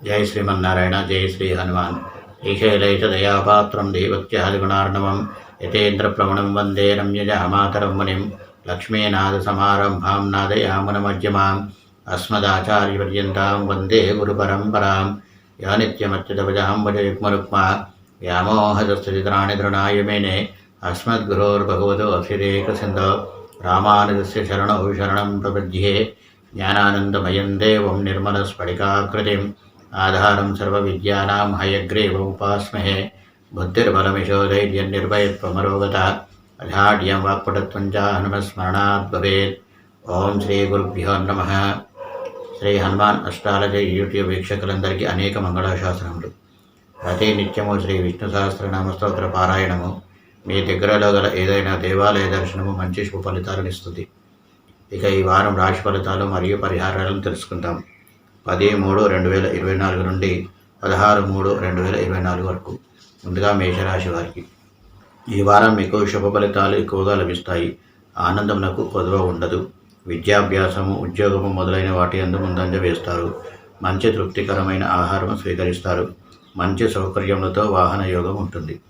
జై శ్రీమన్నారాయణ జై శ్రీ హనుమాన్ శ్రీశైలైత దయాపాత్రం దేవత్యాదిగుణార్ణవం యతేంద్రప్రవణం వందే రమ్యజహమాతరం మునిం లక్ష్మీనాథసమారంభాం నాదయామునమధ్యమాం అస్మదాచార్యపర్యంతాం వందే గురుపరంపరాం యా నిత్యమచ్యుతవజాం వజయుగ్మరుక్మా వ్యామోహదస్థితరాణి తృణాయ మేనే అస్మద్గురోర్భగవతో అభిరేకసిందో రామానుజస్య శరణౌ శరణం ప్రపద్యే జ్ఞానానందమయం దేవం నిర్మలస్ఫటికాకృతిం ఆధారం సర్వవిద్యానాం బుద్ధిర్బలమిషో ధైర్యం నిర్భయత్వమరోగత అజాడ్యం వాక్పటత్వం చ హనుమస్మరణాద్ భవేత్. ఓం శ్రీ గురుభ్యో నమ. శ్రీ హనుమాన్ అష్టాలజీ యూట్యూబ్ వీక్షకులందరికీ అనేక మంగళాశాసనములు. ప్రతి నిత్యము శ్రీ విష్ణు సహస్రనామ స్తోత్ర పారాయణము. మీ దగ్గరలో గల ఏదైనా దేవాలయ దర్శనము మంచి శుభ ఫలితాలను ఇస్తుంది. ఇక ఈ వారం రాశి ఫలితాలు మరియు పరిహారాలను తెలుసుకుందాం. పది మూడు రెండు వేల ఇరవై నాలుగు నుండి పదహారు మూడు రెండు వేల ఇరవై నాలుగు వరకు ముందుగా మేషరాశి వారికి ఈ వారం మీకు శుభ ఫలితాలు ఎక్కువగా లభిస్తాయి. ఆనందమునకు కొదవ ఉండదు. విద్యాభ్యాసము ఉద్యోగము మొదలైన వాటి అందు ముందంజ వేస్తారు. మంచి తృప్తికరమైన ఆహారం స్వీకరిస్తారు. మంచి సౌకర్యములతో వాహన యోగం ఉంటుంది.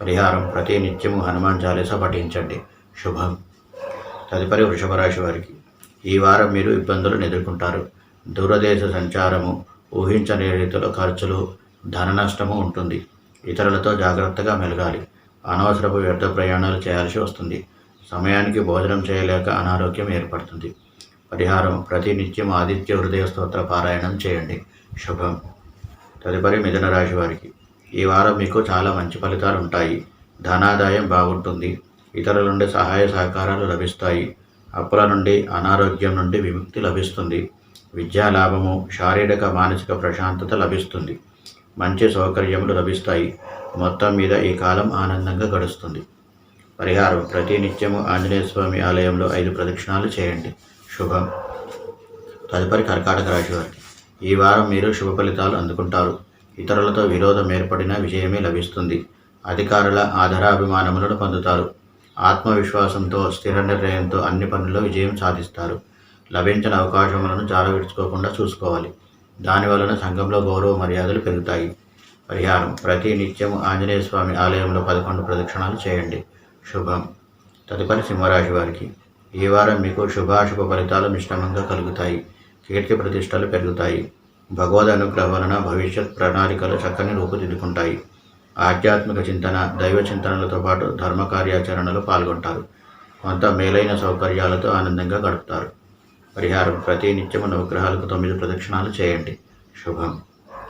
పరిహారం ప్రతి నిత్యము హనుమాన్ చాలీస పఠించండి. శుభం. తదుపరి వృషభ రాశి వారికి ఈ వారం మీరు ఇబ్బందులను ఎదుర్కొంటారు. దూరదేశ సంచారము ఊహించని రీతిలో ఖర్చులు ధన నష్టము ఉంటుంది. ఇతరులతో జాగ్రత్తగా మెలగాలి. అనవసరపు వ్యర్థ ప్రయాణాలు చేయాల్సి వస్తుంది. సమయానికి భోజనం చేయలేక అనారోగ్యం ఏర్పడుతుంది. పరిహారం ప్రతి నిత్యం ఆదిత్య హృదయ స్తోత్ర పారాయణం చేయండి. శుభం. తదుపరి మిథున రాశి వారికి. ఈ వారం మీకు చాలా మంచి ఫలితాలు ఉంటాయి. ధనాదాయం బాగుంటుంది. ఇతరుల నుండి సహాయ సహకారాలు లభిస్తాయి. అప్పుల నుండి అనారోగ్యం నుండి విముక్తి లభిస్తుంది. విద్యా లాభము శారీరక మానసిక ప్రశాంతత లభిస్తుంది. మంచి సౌకర్యములు లభిస్తాయి. మొత్తం మీద ఈ కాలం ఆనందంగా గడుస్తుంది. పరిహారం. ప్రతి నిత్యము ఆంజనేయ స్వామి ఆలయంలో ఐదు ప్రదక్షిణాలు చేయండి. శుభం. తదుపరి కర్కాటక రాశి వారికి. ఈ వారం మీరు శుభ ఫలితాలు అందుకుంటారు. ఇతరులతో విరోధం ఏర్పడిన విజయమే లభిస్తుంది. అధికారుల ఆధారాభిమానములను పొందుతారు. ఆత్మవిశ్వాసంతో స్థిర నిర్ణయంతో అన్ని పనుల్లో విజయం సాధిస్తారు. లభించిన అవకాశములను జారవిడ్చుకోకుండా చూసుకోవాలి. దాని వలన సంఘంలో గౌరవ మర్యాదలు పెరుగుతాయి. పరిహారం. ప్రతి నిత్యము ఆంజనేయ స్వామి ఆలయంలో పదకొండు ప్రదక్షిణాలు చేయండి. శుభం. తదుపరి సింహరాశి వారికి. ఈ వారం మీకు శుభాశుభ ఫలితాలు మిశ్రమంగా కలుగుతాయి. కీర్తి ప్రతిష్టలు పెరుగుతాయి. భగవద్ అనుగ్రహం వలన భవిష్యత్ ప్రణాళికలు చక్కని రూపుదిద్దుకుంటాయి. ఆధ్యాత్మిక చింతన దైవ చింతనలతో పాటు ధర్మ కార్యాచరణలో పాల్గొంటారు. కొంత మేలైన సౌకర్యాలతో ఆనందంగా గడుపుతారు. పరిహారం ప్రతి నిత్యము నవగ్రహాలకు తొమ్మిది ప్రదక్షిణాలు చేయండి. శుభం.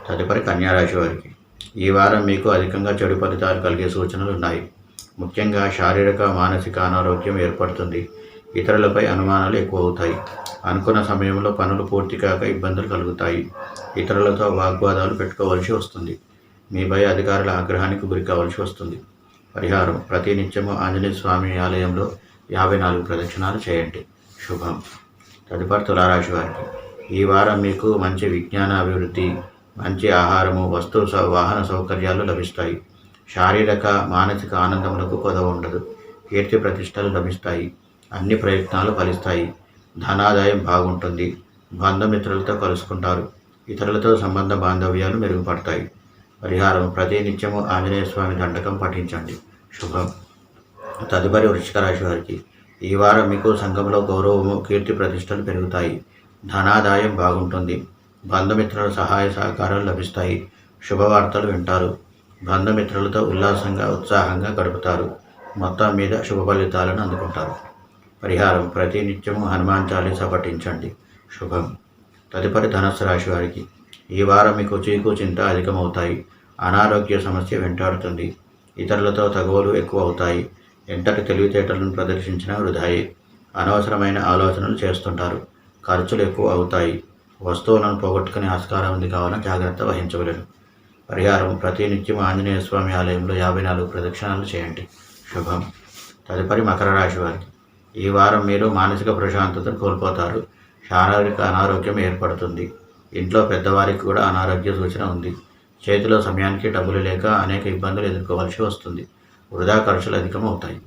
తదుపరి కన్యారాశి వారికి. ఈ వారం మీకు అధికంగా చెడు ఫలితాలు కలిగే సూచనలు ఉన్నాయి. ముఖ్యంగా శారీరక మానసిక అనారోగ్యం ఏర్పడుతుంది. ఇతరులపై అనుమానాలు ఎక్కువ అవుతాయి అనుకున్న సమయంలో పనులు పూర్తి కాక ఇబ్బందులు కలుగుతాయి. ఇతరులతో వాగ్వాదాలు పెట్టుకోవాల్సి వస్తుంది. మీపై అధికారుల ఆగ్రహానికి గురి కావాల్సి వస్తుంది. పరిహారం. ప్రతి నిత్యము ఆంజనేయ స్వామి ఆలయంలో యాభై నాలుగు ప్రదక్షిణాలు చేయండి. శుభం. తదుపరి తులారాశి వారికి. ఈ వారం మీకు మంచి విజ్ఞాన అభివృద్ధి మంచి ఆహారము వస్తు సౌ- వాహన సౌకర్యాలు లభిస్తాయి. శారీరక మానసిక ఆనందములకు కొదవ ఉండదు. కీర్తి ప్రతిష్టలు లభిస్తాయి. అన్ని ప్రయత్నాలు ఫలిస్తాయి. ధనాదాయం బాగుంటుంది. బంధుమిత్రులతో కలుసుకుంటారు. ఇతరులతో సంబంధ బాంధవ్యాలు మెరుగుపడతాయి. పరిహారం ప్రతి నిత్యము ఆంజనేయ స్వామి దండకం పఠించండి. శుభం. తదుపరి వృశ్చిక రాశి వారికి. ఈ వారం మీకు సంఘంలో గౌరవము కీర్తి ప్రతిష్టలు పెరుగుతాయి. ధనాదాయం బాగుంటుంది. బంధుమిత్రుల సహాయ సహకారాలు లభిస్తాయి. శుభవార్తలు వింటారు. బంధుమిత్రులతో ఉల్లాసంగా ఉత్సాహంగా గడుపుతారు. మొత్తం మీద శుభ ఫలితాలను అందుకుంటారు. పరిహారం ప్రతి నిత్యము హనుమాన్ చాలీసా పఠించండి. శుభం. తదుపరి ధనస్సు రాశి వారికి. ఈ వారం మీకు చీకు చింత అధికమవుతాయి. అనారోగ్య సమస్య వెంటాడుతుంది. ఇతరులతో తగువలు ఎక్కువ అవుతాయి ఎంతటి తెలివితేటలను ప్రదర్శించిన వృధాయే. అనవసరమైన ఆలోచనలు చేస్తుంటారు. ఖర్చులు ఎక్కువ అవుతాయి. వస్తువులను పోగొట్టుకునే ఆస్కారం ఉంది కావున జాగ్రత్త వహించవలను పరిహారం ప్రతి నిత్యం ఆంజనేయ స్వామి ఆలయంలో యాభై నాలుగు ప్రదక్షిణాలు చేయండి. శుభం. తదుపరి మకర రాశి వారికి. ఈ వారం మీరు మానసిక ప్రశాంతతను కోల్పోతారు. శారీరక అనారోగ్యం ఏర్పడుతుంది. ఇంట్లో పెద్దవారికి కూడా అనారోగ్య సూచన ఉంది. చేతిలో సమయానికి డబ్బులు లేక అనేక ఇబ్బందులు ఎదుర్కోవాల్సి వస్తుంది. వృధా ఖర్చులు అధికమవుతాయి.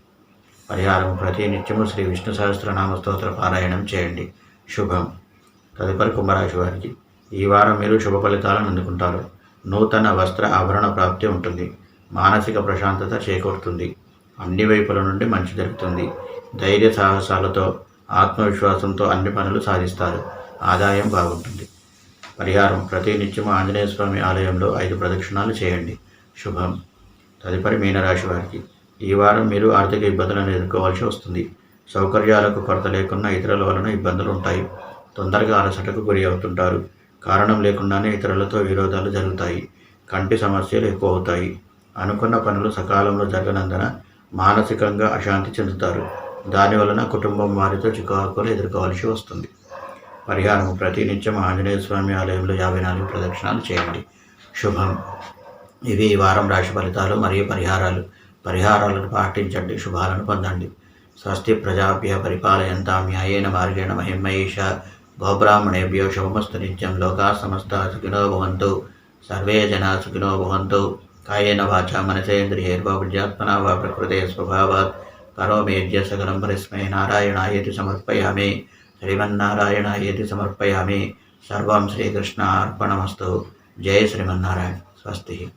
పరిహారం ప్రతి నిత్యము శ్రీ విష్ణు సహస్రనామ స్తోత్ర పారాయణం చేయండి. శుభం. తదుపరి కుంభరాశి వారికి ఈ వారం మీరు శుభ ఫలితాలను అందుకుంటారు. నూతన వస్త్ర ఆభరణ ప్రాప్తి ఉంటుంది. మానసిక ప్రశాంతత చేకూరుతుంది. అన్ని వైపుల నుండి మంచి జరుగుతుంది. ధైర్య సాహసాలతో ఆత్మవిశ్వాసంతో అన్ని పనులు సాధిస్తారు. ఆదాయం బాగుంటుంది. పరిహారం ప్రతి నిత్యం ఆంజనేయ స్వామి ఆలయంలో ఐదు ప్రదక్షిణాలు చేయండి. శుభం. తదుపరి మీనరాశి వారికి ఈ వారం మీరు ఆర్థిక ఇబ్బందులను ఎదుర్కోవాల్సి వస్తుంది. సౌకర్యాలకు కొరత లేకుండా ఇతరుల వలన ఇబ్బందులు ఉంటాయి తొందరగా అలసటకు గురి అవుతుంటారు. కారణం లేకుండానే ఇతరులతో విరోధాలు జరుగుతాయి. కంటి సమస్యలు ఎక్కువ అవుతాయి అనుకున్న పనులు సకాలంలో జరగనందున మానసికంగా అశాంతి చెందుతారు. దానివలన కుటుంబం వారితో చికాకులు ఎదుర్కోవాల్సి వస్తుంది. పరిహారం ప్రతి నిత్యం ఆంజనేయ స్వామి ఆలయంలో యాభై నాలుగు ప్రదక్షిణాలు చేయండి. శుభం. ఇవి ఈ వారం రాశి ఫలితాలు మరియు పరిహారాలు. పరిహారాలను పాటించండి శుభాలను పొందండి. స్వస్తి ప్రజాభ్య పరిపాలయంతా న్యాయేన మార్గేణ మహిమహేష గోబ్రాహ్మణేభ్యో శుభమస్తు నిత్యం లోకా సమస్త సుఖినో భవంతు. సర్వే జనా సుఖినో భవంతు. కాయేన వాచ మనసేంద్రియైర్వా విద్యాత్మనా వా ప్రకృతే స్వభావాత్. కరోమేద్య సకలం పరిస్మై నారాయణాయేతి సమర్పయామి. శ్రీమన్నారాయణాయేతి సమర్పయామి. సర్వం శ్రీకృష్ణ అర్పణమస్తు జయ శ్రీమన్నారాయణ. స్వస్తి.